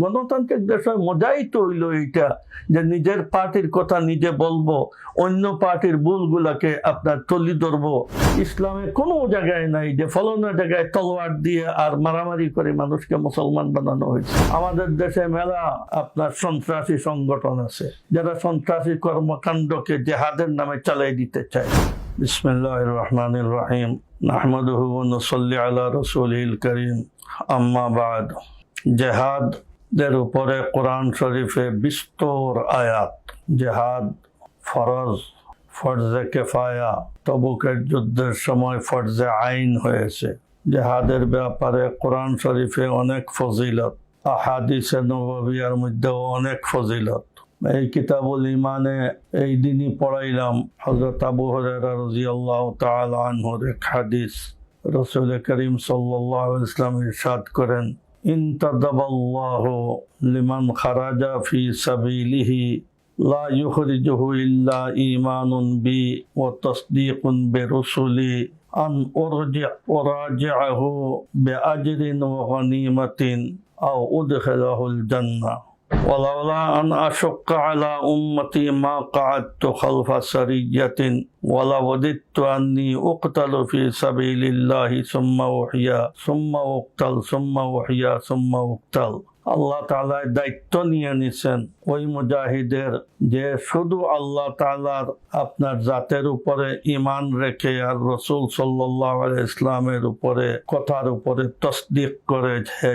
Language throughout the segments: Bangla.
গণতান্ত্রিক দেশের মজাই তো হইল এইটা, যে নিজের পার্টির কথা নিজে বলব, অন্য পার্টির ভুলগুলাকে আপনার তলি ধরবো। ইসলামে কোনো জায়গায় নাই যে ফলনের জায়গায় তলোয়ার দিয়ে আর মারামারি করে মানুষকে মুসলমান বানানো হয়েছে। আমাদের দেশে মেলা আপনার সন্ত্রাসী সংগঠন আছে, যারা সন্ত্রাসী কর্মকাণ্ডকে জেহাদের নামে চালাই দিতে চায়। বিসমিল্লাহ রহমান রহিম। নাহমদহু নসল্লি আলা রসুল করিম। আম্মা বাদ। জেহাদ দের উপরে কোরআন শরীফে বিস্তর আয়াত, জেহাদ, ফরজ, ফরজে কেফায়া, তবুকের যুদ্ধের সময় ফরজে আইন হয়েছে। জেহাদের ব্যাপারে কোরআন শরীফে অনেক ফজিলত, আহাদিসে নবাবিয়ার মধ্যেও অনেক ফজিলত। এই কিতাবুল ইমানে এই দিনই পড়াইলাম হজরত আবু হরেরা আনহুর এক হাদিস। রসুল করিম সাল্লাহ ইসলাম ইরশাদ করেন انتدب الله لمن خرج في سبيله لا يخرجه إلا إيمان بي وتصديق برسلي أن أرجع أراجعه بأجر وغنيمة أو أدخله الجنة ولولا أن أشق على أمتي ما قعدت خلف سرية ولوددت أني أقتل في سبيل الله ثم أحيا ثم أقتل ثم أحيا ثم أقتل আল্লাহ তালার দায়িত্ব নিয়ে নিছেন ওই মুজাহিদের যে শুধু আল্লাহ তালার আপনার জাতের উপরে ইমান রেখে আর রসুল সাল্লাহ ইসলামের উপরে, কথার উপরে তসদিক করে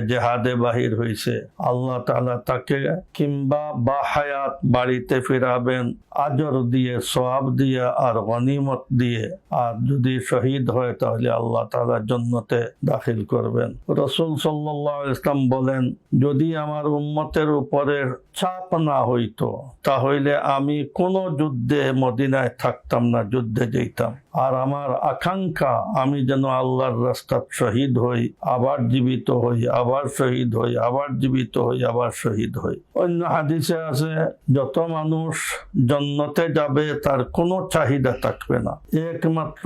জেহাদে বাহির হয়েছে আল্লাহ তালা তাকে কিংবা বা হায়াত বাড়িতে ফিরাবেন, আজর দিয়ে সোয়াব দিয়ে আর গনিমত দিয়ে। আর যদি শহীদ হয় তাহলে আল্লাহ তালা জন্নতে দাখিল করবেন। রসুল সাল্লাহ ইসলাম বলেন, যদি আমার উম্মতের উপরে চাপ না হইতো তাহলে আমি কোনো যুদ্ধে মদিনায় থাকতাম না, যুদ্ধে যেতাম আর আমার আকাঙ্ক্ষা, আমি যেন আল্লাহর রাস্তাত শহীদ হই, আবার জীবিত হই, আবার শহীদ হই, আবার জীবিত হই, আবার শহীদ হই। অন্য হাদিসে আছে, যত মানুষ জন্নতে যাবে, তার কোনো চাহিদা থাকবে না। একমাত্র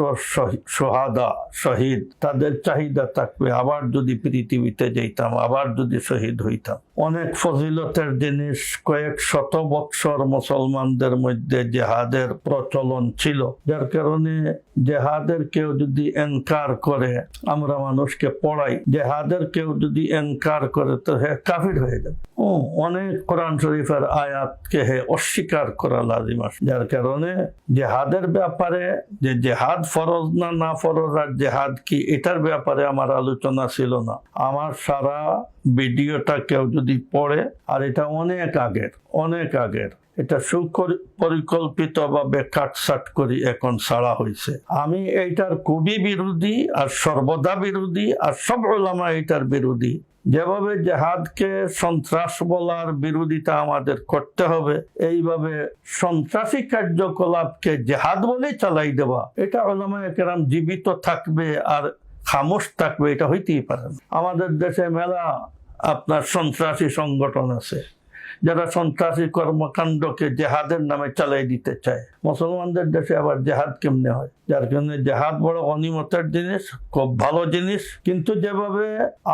সোহাদা, শহীদ, তাদের চাহিদা থাকবে, আবার যদি পৃথিবীতে যেতাম আবার যদি শহীদ হইতাম। অনেক ফজিলতের জিনিস, কয়েক শত বৎসর মুসলমানদের মধ্যে জেহাদের প্রচলন ছিল। যার কারণে জেহাদের কেউ যদি এনকার করে, আমরা মানুষকে পড়াই। জেহাদের কেউ যদি এনকার করে, তো হে কাফির হয়ে যাবে। ও, অনেক কোরআন শরীফের আয়াতকে হে অস্বীকার করা লাজিম আসে। যার কারণে জেহাদের ব্যাপারে যে জেহাদ ফরজ না না ফরজ, আর জেহাদ কি এটার ব্যাপারে আমার আলোচনা ছিল না। আমার সারা ভিডিওটা কেউ যদি পড়ে, আর এটা অনেক আগের অনেক আগের এটা সুপরিকল্পিত ভাবে কাটসাট করি এখন ছাড়া হয়েছে আমি এইটার খুবই বিরোধী আর সর্বদা বিরোধী আর সব ওলামা এটার বিরোধী। যেভাবে জেহাদকে সন্ত্রাস বলার বিরোধিতা আমাদের করতে হবে, এইভাবে সন্ত্রাসী কার্যকলাপকে জেহাদ বলে চালাই দেওয়া। এটা ওলামা একরাম জীবিত থাকবে আর খামোশ থাকবে, এটা হইতেই পারে আমাদের দেশে মেলা আপনার সন্ত্রাসী সংগঠন আছে। যারা সন্ত্রাসী কর্মকাণ্ডকে জেহাদের নামে চালাই দিতে চায়। মুসলমানদের দেশে আবার জেহাদ কেমনে হয়? যার জন্য জেহাদ বড় অনিমতের জিনিস, খুব ভালো জিনিস। কিন্তু যেভাবে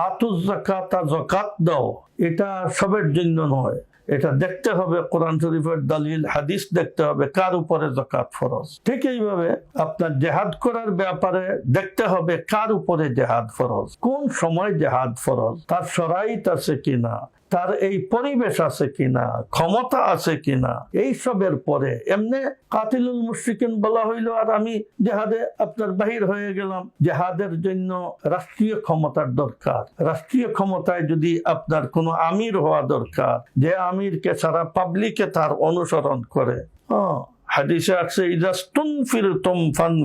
আতুজ জাকাত আর জকাত দাও, এটা সবের জন্য নয়। এটা দেখতে হবে কোরআন শরীফের দলিল, হাদিস দেখতে হবে কার উপরে জকাত ফরজ। ঠিক এইভাবে আপনার জেহাদ করার ব্যাপারে দেখতে হবে কার উপরে জেহাদ ফরজ, কোন সময় জেহাদ ফরজ, তার সরাইত আছে কিনা। তার এই পরিবেশ আছে কিনা, ক্ষমতা আছে কিনা এই সবের পরে এমনি কাতিলুল মুশ্রিকিন বলা হইল, আর আমি জেহাদে আপনার বাহির হয়ে গেলাম। জেহাদের জন্য রাষ্ট্রীয় ক্ষমতার দরকার। রাষ্ট্রীয় ক্ষমতায় যদি আপনার কোনো আমির হওয়া দরকার, যে আমিরকে সারা পাবলিকে তার অনুসরণ করে। হ্যাঁ। হাদিসে আছে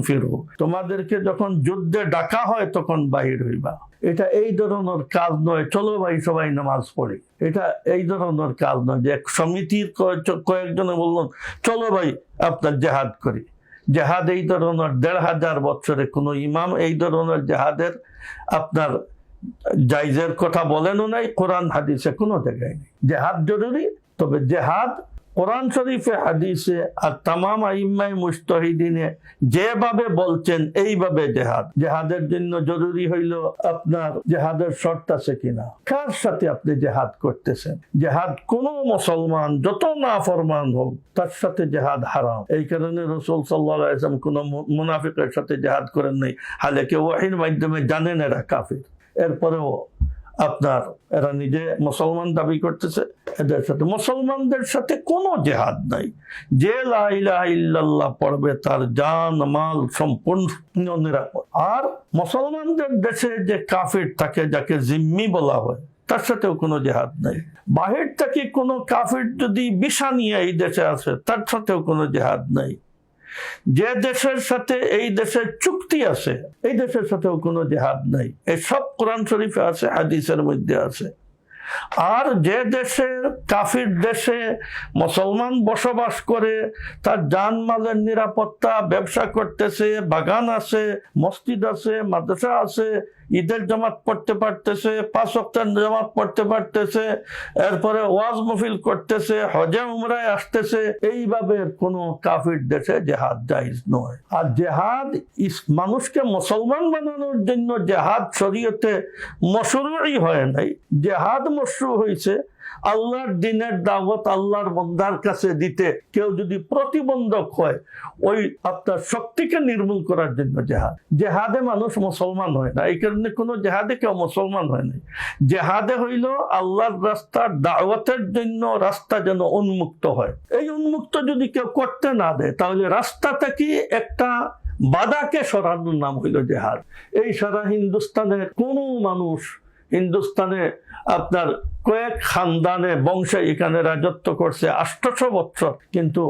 ফির তোমাদেরকে যখন যুদ্ধে ডাকা হয়, তখন বাহির হইবা। এটা এই ধরনের কাজ নয়। চলো ভাই, সবাই নামাজ পড়ি। এটা এই ধরনের কাজ নয় যে এক সমিতির কয়েক- কয়েকজনে বললেন, চলো ভাই, আপনার জেহাদ করি। জেহাদ এই ধরনের দেড় হাজার বছরে কোনো ইমাম এই ধরনের জেহাদের আপনার জাইজের কথা বলেনও নাই, কোরআন হাদিসে কোনো জায়গায় নেই। জেহাদ জরুরি, তবে জেহাদ কোরআন শরীফে হাদিসে আর তামাম আইম্মাই মুস্তাহিদিনে যেভাবে বলছেন, এইভাবে জেহাদ। জেহাদের জন্য জরুরি হইল আপনার জেহাদের শর্ত আছে কিনা? কার সাথে আপনি জেহাদ করতেছেন? জেহাদ কোন মুসলমান, যত না ফরমান হোক, তার সাথে জেহাদ হারাম। এই কারণে রসুল সাল্লাম কোন মুনাফিকের সাথে জেহাদ করেন নাই। হালে কেউ ওয়াহির মাধ্যমে জানেন এরা কাফির। এরপরেও আপনার, এরা নিজে মুসলমান দাবি করতেছে, এদের সাথে। মুসলমানদের সাথে কোনো জেহাদ নাই। যে লা ইলাহা ইল্লাল্লাহ পড়বে তার জান, মাল সম্পূর্ণ নিরাপদ। আর মুসলমানদের দেশে যে কাফির থাকে, যাকে জিম্মি বলা হয়, তার সাথেও কোনো জেহাদ নাই। বাহির থেকে কোনো কাফির যদি বিষা নিয়ে এই দেশে আসে, তার সাথেও কোনো জেহাদ নাই। যে দেশের সাথে এই দেশের চুক্তি আছে, এই দেশের সাথেও কোনো জেহাদ নাই। এই সব কোরআন শরীফে আছে, হাদিসের মধ্যে আছে। আর যে দেশে কাফির দেশে মুসলমান বসবাস করে, তার যানমালের নিরাপত্তা, ব্যবসা করতেছে, বাগান আছে, মসজিদ আছে, মাদ্রাসা আছে ঈদের জামাত পড়তে পারতেছে, পাঁচ অক্টার জামাত পড়তে পারতেছে, এরপরে ওয়াজ মফিল করতেছে, হজে উমরায় আসতেছে। এইভাবে কোন কাফির দেশে জেহাদ জাহিজ নয়। আর জেহাদ মানুষকে মুসলমান বানানোর জন্য জেহাদ শরীয়তে মশুরই হয় নাই। জেহাদ মশরু হয়েছে আল্লাহর দিনের দাওয়াত আল্লাহর বন্দার কাছে দিতে কেউ যদি প্রতিবন্ধক হয়, ওই আপনার শক্তিকে নির্মূল করার জন্য জেহাদ। জেহাদে মানুষ মুসলমান হয় না। এই কারণে কোনো জেহাদে কেউ মুসলমান হয় না। জেহাদে হইল আল্লাহর রাস্তার দাওয়াতের জন্য রাস্তা যেন উন্মুক্ত হয়। এই উন্মুক্ত যদি কেউ করতে না দেয়, তাহলে রাস্তা থেকে একটা বাধাকে সরানোর নাম হইল জেহাদ। এই সারা হিন্দুস্তানের কোনো মানুষ হিন্দুস্তানে আপনার কয়েক খানদানে বংশে এখানে রাজত্ব করছে আষ্টশো বছর কিন্তু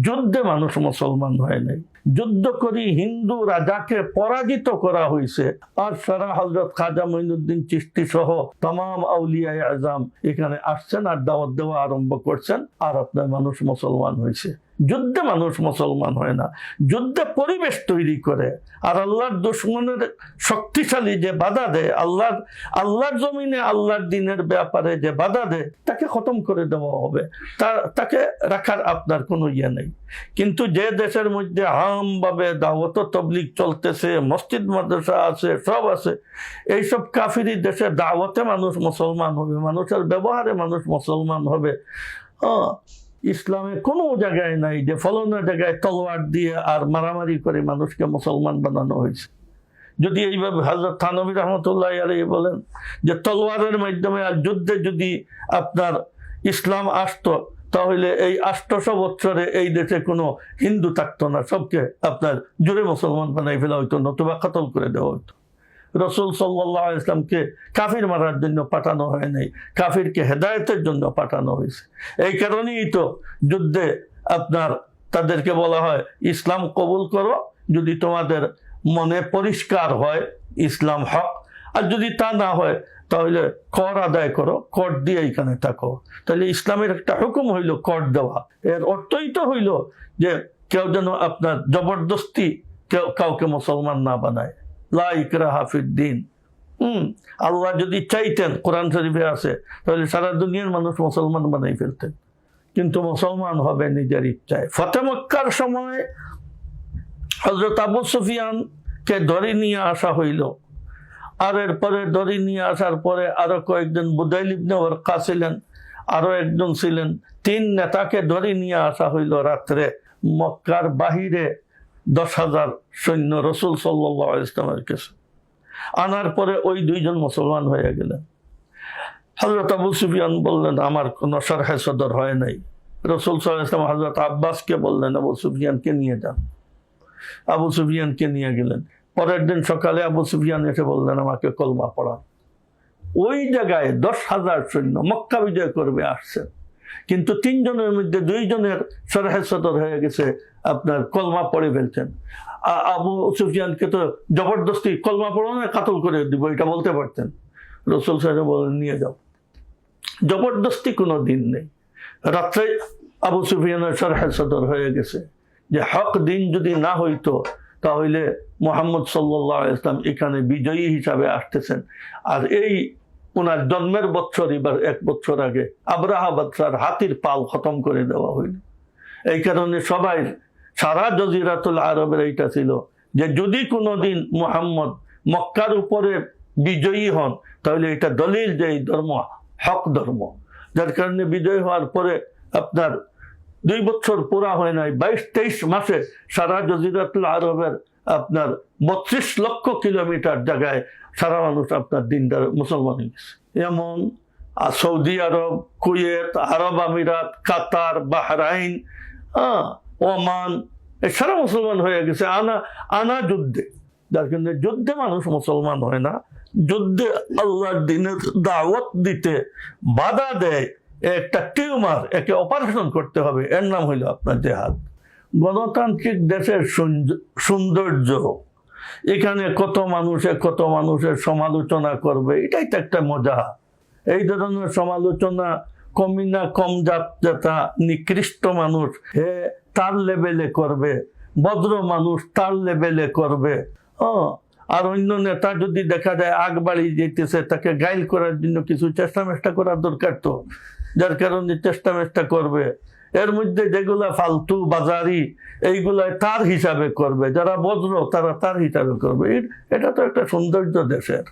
যুদ্ধে মানুষ মুসলমান হয় নাই। যুদ্ধ করি হিন্দু রাজাকে পরাজিত করা হয়েছে আর সারা হজরত খাজা মঈনুদ্দিন চিস্তি সহ তাম আউলিয়া আজাম এখানে আসছেন আর দাওয়াত দেওয়া আরম্ভ করছেন। আর আপনার মানুষ মুসলমান হয়েছে যুদ্ধে মানুষ মুসলমান হয় না, যুদ্ধে পরিবেশ তৈরি করে। আর আল্লাহর দুশ্মনের শক্তিশালী যে বাধা দেয়, আল্লাহর আল্লাহর জমিনে আল্লাহর দিনের ব্যাপারে যে বাধা দেয়, তাকে খতম করে দেওয়া হবে। তা- তাকে রাখার আপনার কোনো ইয়ে নেই। কিন্তু যে দেশের মধ্যে আমভাবে দাওয়াত তবলিক চলতেছে, মসজিদ, মাদ্রাসা আছে, সব আছে, এইসব কাফিরি দেশে দাওয়াতে মানুষ মুসলমান হবে, মানুষের ব্যবহারে মানুষ মুসলমান হবে। হ্যাঁ ইসলামে কোনো জায়গায় নাই, যে ফলনের জায়গায় তলোয়ার দিয়ে আর মারামারি করে মানুষকে মুসলমান বানানো হয়েছে। যদি এইভাবে হাজরত থানবী রহমতুল্লাহ আলী বলেন যে তলোয়ারের মাধ্যমে আর যুদ্ধে যদি আপনার ইসলাম আসতো, তাহলে এই আষ্টশো বছরে এই দেশে কোনো হিন্দু থাকতো না, সবকে আপনার জোরে মুসলমান বানাই ফেলা হইতো, নতুবা কাতল করে দেওয়া হতো রসুল সাল্লাহ ইসলামকে কাফির মারার জন্য পাঠানো হয় নাই, কাফিরকে হেদায়তের জন্য পাঠানো হয়েছে। এই কারণেই তো যুদ্ধে আপনার তাদেরকে বলা হয়, ইসলাম কবুল করো, যদি তোমাদের মনে পরিষ্কার হয় ইসলাম হক, আর যদি তা না হয়, তাহলে কর আদায় করো, কর দিয়ে এখানে থাকো। তাহলে ইসলামের একটা হুকুম হইল কর দেওয়া। এর অর্থই তো হইল যে কেউ যেন আপনার জবরদস্তি কেউ কাউকে মুসলমান না বানায়। লা ইকরাহা ফিদ্দিন হুম, আল্লাহ যদি চাইতেন, কোরআন শরীফে আছে, তাহলে সারা দুনিয়ার মানুষ মুসলমান বানাই ফেলতেন। কিন্তু মুসলমান হবে নিজের ইচ্ছায়। ফতে মক্কার সময় হজরত আবু সুফিয়ানকে ধরে নিয়ে আসা হইল। আর এরপরে ধরে নিয়ে আসার পরে আরও কয়েকজন বুদাইল ওরকা ছিলেন, আরও একজন ছিলেন। তিন নেতাকে ধরে নিয়ে আসা হইল রাত্রে। মক্কার বাহিরে দশ হাজার সৈন্য রসুল সাল্লাহ ইসলামের কাছে। আনার পরে ওই দুইজন মুসলমান হয়ে গেলেন। হজরত আবু সুফিয়ান বললেন, আমার কোনো সরহে সদর হয় নাই। রসুল ইসলাম হজরত আব্বাসকে বললেন, আবু সুফিয়ানকে নিয়ে যান। আবু সুফিয়ানকে নিয়ে গেলেন। পরের দিন সকালে আবু সুফিয়ান এসে বললেন, আমাকে কলমা পড়ান। ওই জায়গায় দশ হাজার সৈন্য মক্কা বিজয় করবে আসছেন কিন্তু তিনজনের মধ্যে দুইজনের সরহে হয়ে গেছে, আপনার কলমা পড়ে ফেলছেন। আবু সুফিয়ানকে তো জবরদস্তি কলমা পড়ো না, কাতল করে দিব, এটা বলতে পারতেন। রসুল সাহেব নিয়ে যাও। জবরদস্তি কোনো দিন নেই। রাত্রে আবু সুফিয়ানের সরহে সদর হয়ে গেছে যে, হক দিন যদি না হইতো, তাহলে মোহাম্মদ সাল্লাহ ইসলাম এখানে বিজয়ী হিসাবে আসতেছেন। আর এই ওনার জন্মের বছর এবার এক বছর আগে আব্রাহা হাতির পাল খতম করে দেওয়া হইল। এই কারণে সবাই সারা জজিরাতুল আরবের এইটা ছিল যে যদি কোনোদিন মুহাম্মদ মক্কার উপরে বিজয়ী হন, তাহলে এটা দলিল যে এই ধর্ম হক ধর্ম। যার কারণে বিজয় হওয়ার পরে আপনার দুই বছর পুরা হয় নাই, বাইশ, তেইশ মাসে সারা জজিরাতুল আরবের আপনার বত্রিশ লক্ষ কিলোমিটার জায়গায় সারা মানুষ আপনার দিনদার মুসলমান হয়ে গেছে। আর সৌদি আরব, কুয়েত, আরব আমিরাত, কাতার, বাহরাইন ওমান, এ সারা মুসলমান হয়ে গেছে। আনা আনা যুদ্ধে। যার জন্য যুদ্ধে মানুষ মুসলমান হয় না। যুদ্ধে আল্লাহর দিনের দাওয়াত দিতে বাধা দেয়। একটা টিউমার, একে অপারেশন করতে হবে। এর নাম হইল আপনার জেহাদ। গণতান্ত্রিক দেশের সৌন্দর্য। এখানে কত মানুষে কত মানুষের সমালোচনা করবে, এটাই তো একটা মজা। এই ধরনের সমালোচনা কমি না কম যেটা নিকৃষ্ট মানুষ, হে তার লেভেলে করবে, ভদ্র মানুষ তার লেভেলে করবে। ও, আর অন্য নেতা যদি দেখা যায় আগ বাড়ি যেতেছে তাকে গাইল করার জন্য কিছু চেষ্টা মেষ্টা করার দরকার তো, যার কারণে চেষ্টা মেষ্টা করবে। এর মধ্যে যেগুলা ফালতু বাজারি, এইগুলা তার হিসাবে করবে, যারা বজ্র তারা তার হিসাবে করবে। এটা তো একটা সৌন্দর্য দেশের।